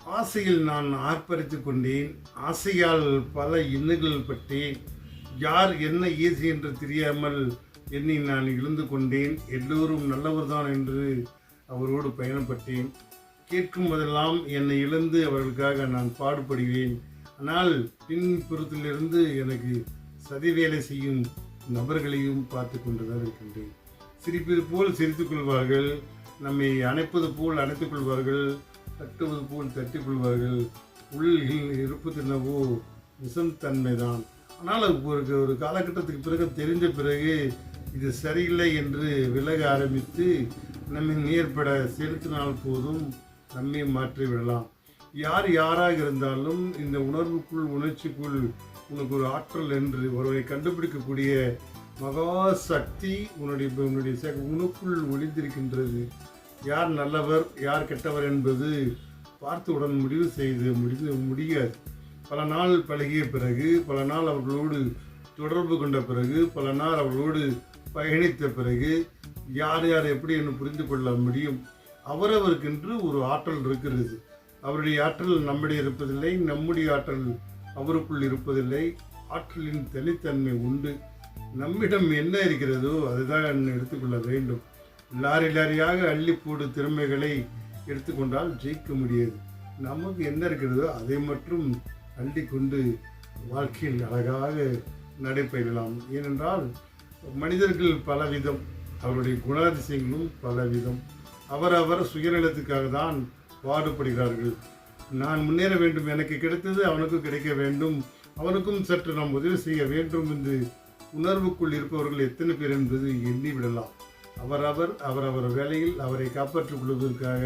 ஆசையில் நான் ஆர்ப்பரித்துக் கொண்டேன். ஆசையால் பல இன்னல்கள் பட்டேன் யார் என்ன ஏசி என்று தெரியாமல் என்னை நான் இழந்து கொண்டேன். எல்லோரும் நல்லவர்தான் என்று அவரோடு பயணப்பட்டேன். கேட்கும் போதெல்லாம் என்னை இழந்து அவர்களுக்காக நான் பாடுபடுகிறேன் ஆனால் பின்புறத்திலிருந்து எனக்கு சதி வேலை செய்யும் நபர்களையும் பார்த்து கொண்டுதான் இருக்கின்றேன். சிரிப்பது போல் சிரித்துக் கொள்வார்கள். நம்மை அணைப்பது போல் அணைத்துக் கொள்வார்கள் தட்டுவது போல் தட்டிக் கொள்வார்கள். உள்ளில் இருப்பது என்னவோ விஷம் தன்மைதான். ஆனால் ஒரு ஒரு காலகட்டத்துக்கு பிறகு தெரிந்த பிறகு இது சரியில்லை என்று விலக ஆரம்பித்து நம்மை நேர்பட செலுத்தினால் போதும் நம்மை மாற்றிவிடலாம் யார் யாராக இருந்தாலும் இந்த உணர்வுக்குள் உணர்ச்சிக்குள் உனக்கு ஒரு ஆற்றல் என்று ஒருவரை கண்டுபிடிக்கக்கூடிய மகா சக்தி உன்னுடைய உன்னுடைய உனக்குள் ஒளிந்திருக்கின்றது. யார் நல்லவர் யார் கெட்டவர் என்பது பார்த்தவுடன் முடிவு செய்து முடிந்து முடியாது. பல நாள் பழகிய பிறகு பல நாள் அவர்களோடு தொடர்பு கொண்ட பிறகு பல நாள் அவர்களோடு பயணித்த பிறகு யார் யார் எப்படி என்று புரிந்து கொள்ள முடியும். அவரவருக்கென்று ஒரு ஆற்றல் இருக்கிறது. அவருடைய ஆற்றல் நம்முடைய இருப்பதில்லை நம்முடைய ஆற்றல் அவருக்குள் இருப்பதில்லை. ஆற்றலின் தனித்தன்மை உண்டு. நம்மிடம் என்ன இருக்கிறதோ அதுதான் எடுத்துக்கொள்ள வேண்டும். லாரி லாரியாக அள்ளி திறமைகளை எடுத்துக்கொண்டால் ஜெயிக்க முடியாது. நமக்கு என்ன இருக்கிறதோ அதை மட்டும் அள்ளி கொண்டு வாழ்க்கையில் அழகாக நடைபெறலாம் ஏனென்றால் மனிதர்கள் பலவிதம் அவருடைய குணாதிசயங்களும் பலவிதம். அவரவர் சுயநலத்துக்காக தான் பாடுபடுகிறார்கள். நான் முன்னேற வேண்டும் எனக்கு கிடைத்தது அவனுக்கும் கிடைக்க வேண்டும். அவனுக்கும் சற்று நாம் உதவி செய்ய வேண்டும் என்று உணர்வுக்குள் இருப்பவர்கள் எத்தனை பேர் என்பது எண்ணி விடலாம். அவரவர் அவரவர் வேலையில் அவரை காப்பாற்றிக் கொள்வதற்காக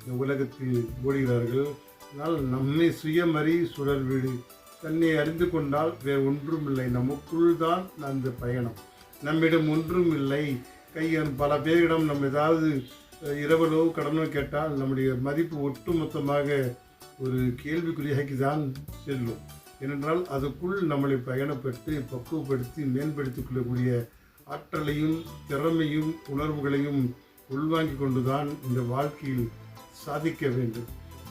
இந்த உலகத்தில் ஓடுகிறார்கள். ஆனால் நம்மை சுயமறி சுழல் வீடு. தன்னை அறிந்து கொண்டால் வேறு ஒன்றும் இல்லை. நமக்குள் தான் அந்த பயணம். நம்மிடம் ஒன்றும் இல்லை. கையன் பல பேரிடம் நம்ம ஏதாவது இரவலோ கடனோ கேட்டால் நம்முடைய மதிப்பு ஒட்டுமொத்தமாக ஒரு கேள்விக்குறியாக்கி தான் செல்லும். ஏனென்றால் அதுக்குள் நம்மளை பயணப்பட்டு பக்குவப்படுத்தி மேம்படுத்திக் கொள்ளக்கூடிய ஆற்றலையும் திறமையும் உணர்வுகளையும் உள்வாங்கிக் கொண்டுதான் இந்த வாழ்க்கையில் சாதிக்க வேண்டும்.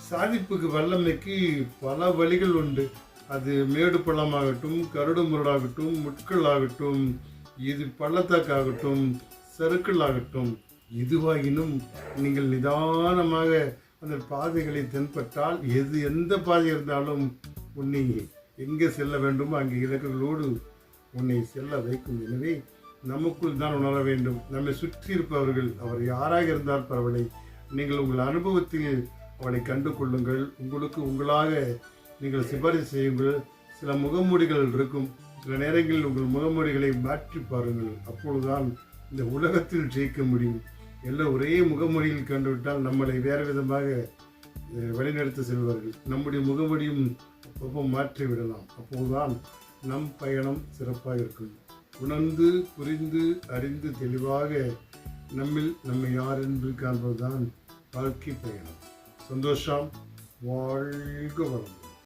சாதிப்புக்கு வல்லமைக்கு பல வழிகள் உண்டு. அது மேடு பள்ளமாகட்டும் கருடு முரடாகட்டும் முட்கள் ஆகட்டும் இது பள்ளத்தாக்காகட்டும் சறுக்கள் ஆகட்டும் எதுவாகினும் நீங்கள் நிதானமாக அந்த பாதைகளை தென்பட்டால் எது எந்த பாதை இருந்தாலும் உன்னை எங்கே செல்ல வேண்டுமோ அங்கே இலக்குகளோடு உன்னை செல்ல வைக்கும். எனவே நமக்குள் தான் உணர வேண்டும். நம்மை சுற்றி இருப்பவர்கள் அவர் யாராக இருந்தால் பரவாயில்லை. நீங்கள் உங்கள் அனுபவத்தில் அவளை கண்டு கொள்ளுங்கள். உங்களுக்கு உங்களாக நீங்கள் சிபாரிசு செய்யுங்கள். சில முகமூடிகள் இருக்கும். சில நேரங்களில் உங்கள் முகமூடிகளை மாற்றி பாருங்கள். அப்பொழுதுதான் இந்த உலகத்தில் ஜெயிக்க முடியும். எல்லாம் ஒரே முகமொழியில் கண்டுவிட்டால் நம்மளை வேறு விதமாக வழிநடத்த செல்வார்கள். நம்முடைய முகமடியும் அப்பப்போ மாற்றி விடலாம் அப்போதுதான் நம் பயணம் சிறப்பாக இருக்கும். உணர்ந்து புரிந்து அறிந்து தெளிவாக நம்மில் நம்மை யார் என்று காண்பதுதான் வாழ்க்கை பயணம். சந்தோஷம். வாழ்க வளம்